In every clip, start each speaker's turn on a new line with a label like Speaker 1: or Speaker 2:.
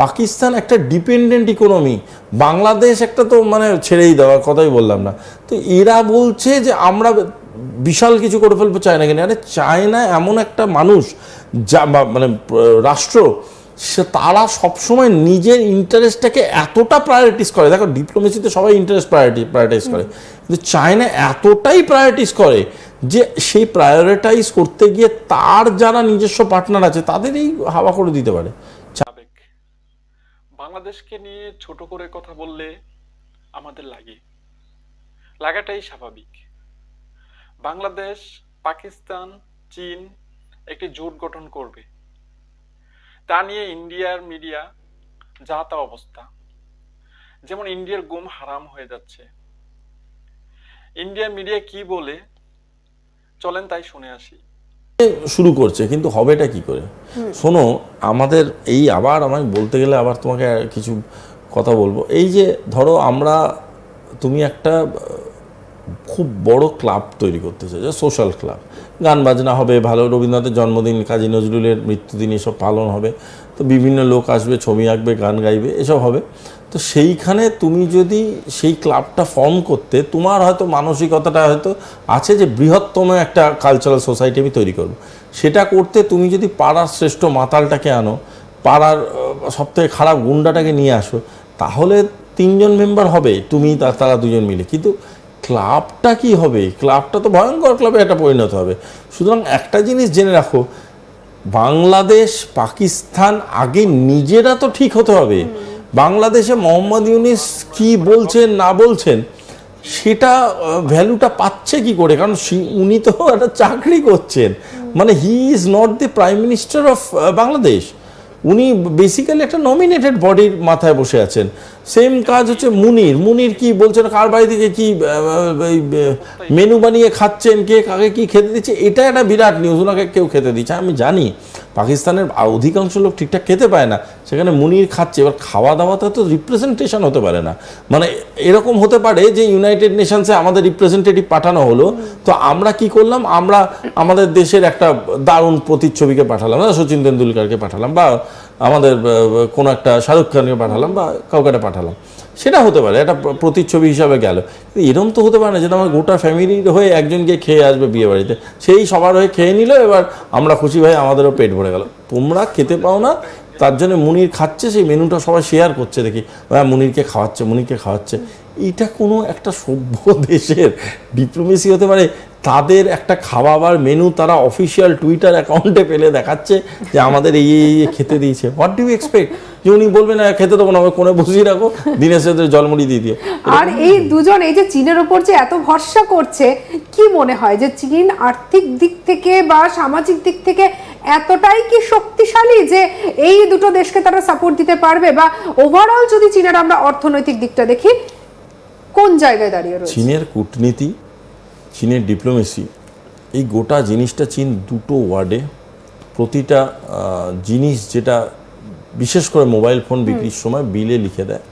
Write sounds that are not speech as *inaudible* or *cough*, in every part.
Speaker 1: পাকিস্তান একটা dependent economy Bangladesh একটা তো মানে ছেড়েই দেওয়ার কথাই বললাম না। তো এরা বলছে যে আমরা বিশাল কিছু করে ফেলব চায়নাকে নিয়ে। আরে চায়না এমন একটা মানুষ, যা মানে রাষ্ট্র, সে তারা সবসময় নিজের ইন্টারেস্টটাকে এতটা প্রায়োরিটিস করে। দেখো ডিপ্লোমেসিতে সবাই ইন্টারেস্ট প্রায়োরিটি প্রায়োরিটাইজ করে। কিন্তু চায়না এতটাই প্রায়োরিটিস করে যে সেই প্রায়োরিটাইজ করতে গিয়ে তার যারা নিজস্ব পার্টনার আছে তাদেরই হাওয়া করে দিতে পারে।
Speaker 2: বাংলাদেশকে নিয়ে ছোট করে কথা বললে আমাদের লাগে। লাগাটাই স্বাভাবিক। বাংলাদেশ, পাকিস্তান, চীন একটি জোট গঠন করবে। তা নিয়ে ইন্ডিয়ার মিডিয়া যা তা অবস্থা। যেমন ইন্ডিয়ার গুম হারাম হয়ে যাচ্ছে। ইন্ডিয়ার মিডিয়া কি বলে? চলেন তাই শুনে আসি।
Speaker 1: শুরু করছে কিন্তু হবেটা কি করে? শোনো আমাদের এই আবার আমি বলতে গেলে আবার তোমাকে কিছু কথা বলব। এই যে ধরো আমরা তুমি একটা খুব বড় ক্লাব তৈরি করতে চাই সোশ্যাল ক্লাব গান বাজনা হবে ভালো রবীন্দ্রনাথের জন্মদিন কাজী নজরুলের মৃত্যুদিন এসব পালন হবে। তো বিভিন্ন লোক আসবে ছবি আঁকবে গান গাইবে এসব হবে। তো সেইখানে তুমি যদি সেই ক্লাবটা ফর্ম করতে, তোমার হয়তো মানসিকতাটা হয়তো আছে যে বৃহত্তম একটা কালচারাল সোসাইটি আমি তৈরি করব। সেটা করতে তুমি যদি পাড়ার শ্রেষ্ঠ মাতালটাকে আনো, পাড়ার সব থেকে খারাপ গুন্ডাটাকে নিয়ে আসো, তাহলে তিনজন মেম্বার হবে, তুমি তার দুজন মিলে। কিন্তু ক্লাবটা কি হবে? ক্লাবটা তো ভয়ঙ্কর ক্লাবে একটা পরিণত হবে। সুতরাং একটা জিনিস জেনে রাখো, বাংলাদেশ, পাকিস্তান আগে নিজেরা তো ঠিক হতে হবে। বাংলাদেশে মোহাম্মদ ইউনিস কি বলছেন, না বলছেন, সেটা ভ্যালুটা পাচ্ছে কি করে? কারণ উনি তো *laughs* একটা চাকরি করছেন। মানে he is not the prime minister of Bangladesh. উনি বেসিক্যালি একটা নমিনেটেড বডির মাথায় বসে আছেন। সেম কাজ হচ্ছে মুনির। মুনির কি বলছেন, কার বাড়ি থেকে কি মেনু বানিয়ে খাচ্ছেন, কে কাকে কি খেতে দিচ্ছে, এটা একটা বিরাট নিউজ ওনাকে কেউ খেতে দিচ্ছে, আমি জানি। পাকিস্তানের অধিকাংশ লোক ঠিকঠাক খেতে পায় না। সেখানে মুনির খাচ্ছে, এবার খাওয়া দাওয়াতে তো রিপ্রেজেন্টেশন হতে পারে না। মানে এরকম হতে পারে যে ইউনাইটেড নেশনসে আমাদের রিপ্রেজেন্টেটিভ পাঠানো হলো, তো আমরা কি করলাম? আমরা আমাদের দেশের একটা দারুণ প্রতিচ্ছবিকে পাঠালাম সচিন তেন্ডুলকারকে পাঠালাম, বা আমাদের কোনো একটা শাহরুখ খানকে পাঠালাম বা কাউকে পাঠালাম। সেটা হতে পারে একটা প্রতিচ্ছবি হিসাবে গেল। এরম তো হতে পারে না যেটা আমার গোটা ফ্যামিলির হয়ে একজন গিয়ে খেয়ে আসবে বিয়ে বাড়িতে সেই সবার হয়ে খেয়ে নিল, এবার আমরা খুশি ভাই আমাদেরও পেট ভরে গেল। তোমরা খেতে পাও না, তার জন্য মুনির খাচ্ছে, সেই মেনুটা সবাই শেয়ার করছে দেখি। হ্যাঁ মুনিরকে খাওয়াচ্ছে মুনিরকে খাওয়াচ্ছে। এটা কোনো একটা সভ্য দেশের ডিপ্লোমেসি হতে পারে তাদের একটা খাওয়াবার মেনু তারা অফিসিয়াল টুইটার অ্যাকাউন্টে পেলে দেখাচ্ছে যে আমাদের এই এই খেতে দিয়েছে। হোয়াট ডু এক্সপেক্ট যে উনি বলবেন খেতে দেবো না কোণে বসিয়ে রাখো দিনের সাথে জলমুড়ি দিয়ে দিও।
Speaker 3: আর এই দুজন এই যে চীনের ওপর যে এত ভরসা করছে কি মনে হয় যে চীন আর্থিক দিক থেকে বা সামাজিক দিক থেকে এতটাই কি শক্তিশালী যে এই দুটো দেশকে তারা সাপোর্ট দিতে পারবে? বা ওভারঅল যদি চীনের আমরা অর্থনৈতিক দিকটা দেখি কোন জায়গায় দাঁড়িয়ে রয়েছে?
Speaker 1: চীনের কূটনীতি চীনের ডিপ্লোমেসি এই গোটা জিনিসটা চীন দুটো ওয়ার্ডে প্রতিটা জিনিস যেটা বিশেষ করে মোবাইল ফোন বিক্রির সময় বিলে লিখে দেয়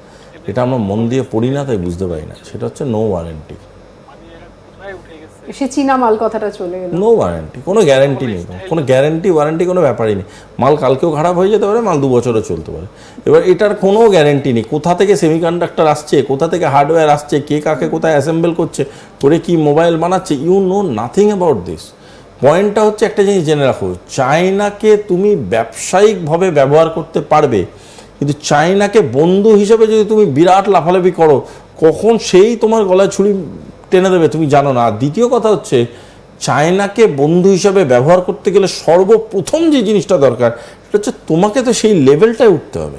Speaker 1: এটা আমরা মন দিয়ে পড়ি না তাই বুঝতে পারি না। সেটা হচ্ছে নো ওয়ারেন্টি
Speaker 2: মানে এরা কোথায় উঠে গেছে
Speaker 3: সে চীনা মাল কথাটা চলে গেল
Speaker 1: নো ওয়ারেন্টি কোনো গ্যারেন্টি নেই। কোনো গ্যারেন্টি ওয়ারেন্টি কোনো ব্যাপারই নেই। মাল কালকেও খারাপ হয়ে যেতে পারে, মাল দু বছরও চলতে পারে। এবার এটার কোনো গ্যারেন্টি নেই। কোথা থেকে সেমিকন্ডাক্টর আসছে, কোথা থেকে হার্ডওয়্যার আসছে, কে কাকে কোথায় অ্যাসেম্বল করছে, করে কি মোবাইল বানাচ্ছে you know nothing about this পয়েন্টটা হচ্ছে একটা জিনিস জেনে রাখো, চায়নাকে তুমি ব্যবসায়িকভাবে ব্যবহার করতে পারবে, কিন্তু চায়নাকে বন্ধু হিসেবে যদি তুমি বিরাট লাফালাফি করো, কখন সেই তোমার গলায় ছুরি টেনে দেবে তুমি জানো না। আর দ্বিতীয় কথা হচ্ছে চায়নাকে বন্ধু হিসাবে ব্যবহার করতে গেলে সর্বপ্রথম যে জিনিসটা দরকার সেটা হচ্ছে তোমাকে তো সেই লেভেলটায় উঠতে হবে।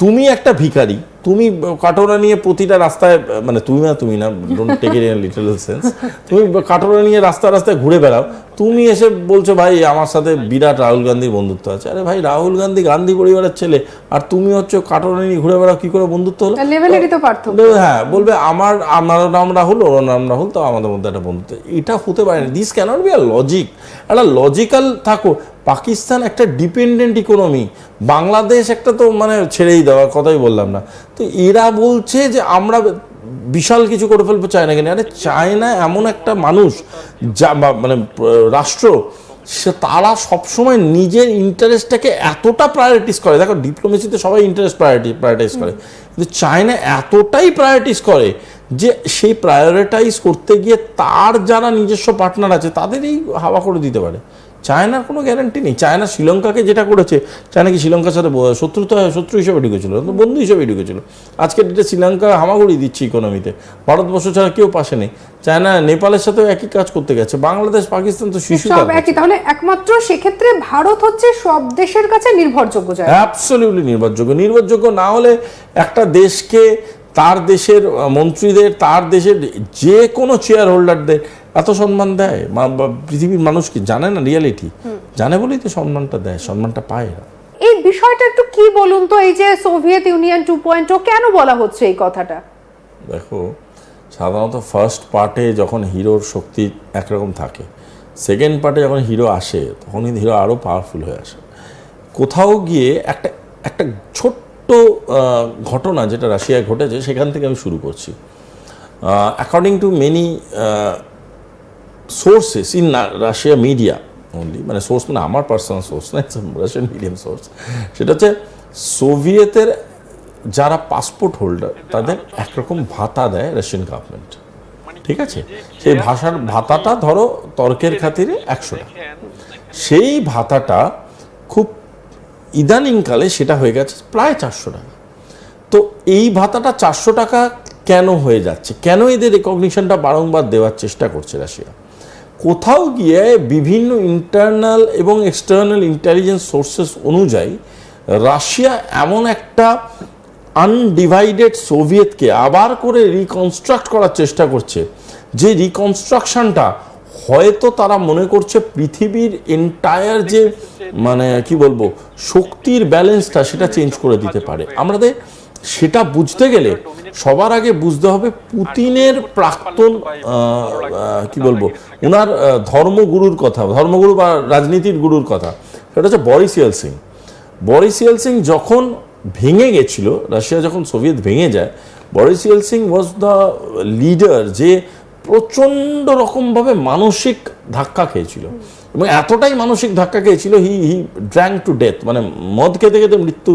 Speaker 1: তুমি একটা ভিখারি তুমি কাটোরা নিয়ে প্রতিটা রাস্তায় মানে তুমি না তুমি না don't take it in little sense তুমি কাটোরা নিয়ে রাস্তা রাস্তায় ঘুরে বেড়াও তুমি এসে বলছো ভাই আমার সাথে বিরাট রাহুল গান্ধীর বন্ধুত্ব আছে। আরে ভাই রাহুল গান্ধী গান্ধী পরিবারের ছেলে আর তুমি হচ্ছে কাটোরা নিয়ে ঘুরে বেড়াও কি করে বন্ধুত্ব হলো?
Speaker 3: লেভেলেরই তো পার্থক্য।
Speaker 1: হ্যাঁ বলবে আমার আমার নাম রাহুল ওর নাম রাহুল তো আমাদের মধ্যে একটা বন্ধুত্ব। এটা হতে পারে না। This cannot be or logic একটা লজিক্যাল থাকো পাকিস্তান একটা ডিপেন্ডেন্ট ইকোনমি বাংলাদেশ একটা তো মানে ছেড়েই দেওয়ার কথাই বললাম না। তো এরা বলছে যে আমরা বিশাল কিছু করে ফেলব চায়নাকে নিয়ে। আরে চায়না এমন একটা মানুষ যা মানে রাষ্ট্র, সে তারা সবসময় নিজের ইন্টারেস্টটাকে এতটা প্রায়োরিটিস করে। দেখো ডিপ্লোমেসিতে সবাই ইন্টারেস্ট প্রায়োরিটি প্রায়োরিটাইজ করে। কিন্তু চায়না এতটাই প্রায়োরিটিস করে যে সেই প্রায়োরিটাইজ করতে গিয়ে তার যারা নিজস্ব পার্টনার আছে তাদেরই হাওয়া করে দিতে পারে। চায়নার কোনো গ্যারান্টি নেই। চায়না শ্রীলঙ্কাকে যেটা করেছে চায়না কি শ্রীলঙ্কার সাথে শত্রুতা শত্রু হিসেবে ঢুকেছিল? বন্ধু হিসেবে ঢুকেছিল। আজকের ডেটে শ্রীলঙ্কা হামাগুড়ি দিচ্ছে ইকোনমিতে ভারতবর্ষ ছাড়া কেউ পাশে নেই। চায়না নেপালের সাথেও একই কাজ করতে গেছে। বাংলাদেশ পাকিস্তান তো শিশু
Speaker 3: সব একই। তাহলে একমাত্র সেক্ষেত্রে ভারত হচ্ছে সব দেশের কাছে নির্ভরযোগ্য জায়গা।
Speaker 1: অ্যাবসলিউটলি নির্ভরযোগ্য। নির্ভরযোগ্য না হলে একটা দেশকে তার দেশের মন্ত্রীদের তার দেশের যে কোনো চেয়ার হোল্ডারদের এত সম্মান দেয়? মা- বা পৃথিবীর মানুষ কি জানে না রিয়ালিটি জানে বলেই তো সম্মানটা দেয় সম্মানটা পায় না
Speaker 3: এই বিষয়টা একটু কি বলুন তো এই যে সোভিয়েত ইউনিয়ন টু পয়েন্ট কেন বলা হচ্ছে এই কথাটা?
Speaker 1: দেখো সাধারণত ফার্স্ট পার্টে যখন হিরোর শক্তি একরকম থাকে সেকেন্ড পার্টে যখন হিরো আসে তখন কিন্তু হিরো আরও পাওয়ারফুল হয়ে আসে। কোথাও গিয়ে একটা একটা ছোট্ট ঘটনা যেটা রাশিয়ায় ঘটেছে সেখান থেকে আমি শুরু করছি। According to many sources in Russia media only মানে সোর্স মানে আমার পার্সোনাল সোর্স না? রাশিয়ান মিডিয়াম সোর্স সেটা হচ্ছে সোভিয়েতের যারা পাসপোর্ট হোল্ডার তাদের একরকম ভাতা দেয় রাশিয়ান গভর্নমেন্ট ঠিক আছে? সেই ভাষার ভাতাটা ধরো তর্কের খাতিরে একশো টাকা। সেই ভাতাটা খুব ইদানিংকালে সেটা হয়ে গেছে প্রায় চারশো টাকা। তো এই ভাতাটা চারশো টাকা কেন হয়ে যাচ্ছে? কেন এদের রেকগনিশনটা বারংবার দেওয়ার চেষ্টা করছে রাশিয়া কোথাও গিয়ে বিভিন্ন ইন্টারনাল এবং এক্সটার্নাল ইন্টেলিজেন্স সোর্সেস অনুযায়ী রাশিয়া এমন একটা আনডিভাইডেড সোভিয়েতকে আবার করে রিকনস্ট্রাক্ট করার চেষ্টা করছে। যে রিকনস্ট্রাকশনটা হয়তো তারা মনে করছে পৃথিবীর এন্টায়ার যে মানে কি বলব, শক্তির ব্যালেন্সটা সেটা চেঞ্জ করে দিতে পারে। আমাদের সেটা বুঝতে গেলে সবার আগে বুঝতে হবে পুতিনের প্রাক্তন কি বলব ওনার ধর্মগুরুর কথা, ধর্মগুরু বা রাজনীতির গুরুর কথা। সেটা হচ্ছে বরিস সিং। বরিস সিং যখন ভেঙে গেছিল, রাশিয়া যখন সোভিয়েত ভেঙে যায় Boris Yeltsin was the leader যে প্রচণ্ড রকমভাবে মানসিক ধাক্কা খেয়েছিল। এবং এতটাই মানসিক ধাক্কা খেয়েছিল হি হি ড্র্যাং টু ডেথ মানে মদ খেতে খেতে মৃত্যু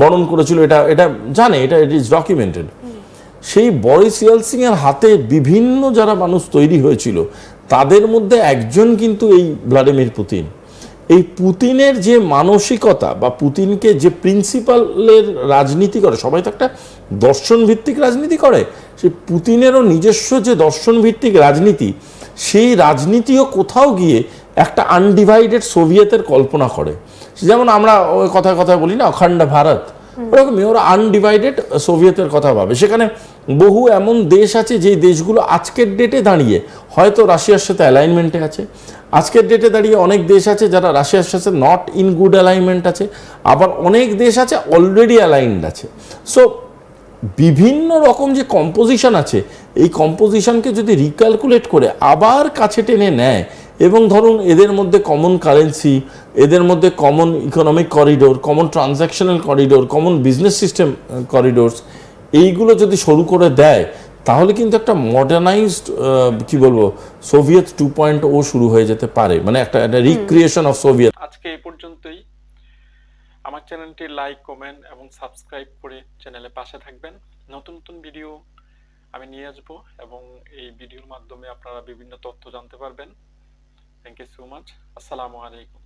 Speaker 1: বরণ করেছিল, এটা এটা জানে, এটা ইট ইজ ডকুমেন্টেড সেই বরিস সিং এর হাতে বিভিন্ন যারা মানুষ তৈরি হয়েছিল, তাদের মধ্যে একজন কিন্তু এই ভ্লাদিমির পুতিন এই পুতিনের যে মানসিকতা বা পুতিনকে যে প্রিন্সিপালের রাজনীতি করে, সবাই তো একটা দর্শন ভিত্তিক রাজনীতি করে, সেই পুতিনেরও নিজস্ব যে দর্শন ভিত্তিক রাজনীতি, সেই রাজনীতিও কোথাও গিয়ে একটা আনডিভাইডেড সোভিয়েতের কল্পনা করে। যেমন আমরা ওই কথায় কথায় বলি না, অখণ্ড ভারত। ওরকমই, ওরা আনডিভাইডেড সোভিয়েতের কথা ভাবে। সেখানে বহু এমন দেশ আছে, যেই দেশগুলো আজকের ডেটে দাঁড়িয়ে, হয়তো রাশিয়ার সাথে অ্যালাইনমেন্টে আছে। আজকের ডেটে দাঁড়িয়ে অনেক দেশ আছে, যারা রাশিয়ার সাথে নট ইন গুড অ্যালাইনমেন্ট আছে। আবার অনেক দেশ আছে অলরেডি অ্যালাইনড আছে। সো বিভিন্ন রকম যে কম্পোজিশন আছে, এই কম্পোজিশনকে যদি রিক্যালকুলেট করে, আবার কাছে টেনে নেয় এবং ধরুন এদের মধ্যে কমন কারেন্সি এদের মধ্যে common economic corridor common transactional corridor common business system corridors এইগুলো যদি শুরু করে দেয় তাহলে কিন্তু একটা মডার্নাইজড কি বলব সোভিয়েত টু পয়েন্ট ও শুরু হয়ে যেতে পারে। মানে একটা একটা রিক্রিয়েশন অফ সোভিয়েত
Speaker 2: আজকে এই পর্যন্তই। আমার চ্যানেলটি লাইক কমেন্ট এবং সাবস্ক্রাইব করে চ্যানেলে পাশে থাকবেন। নতুন নতুন ভিডিও আমি নিয়ে আসব এবং এই ভিডিওর মাধ্যমে আপনারা বিভিন্ন তথ্য জানতে পারবেন। থ্যাংক ইউ সো মাচ আসসালামু আলাইকুম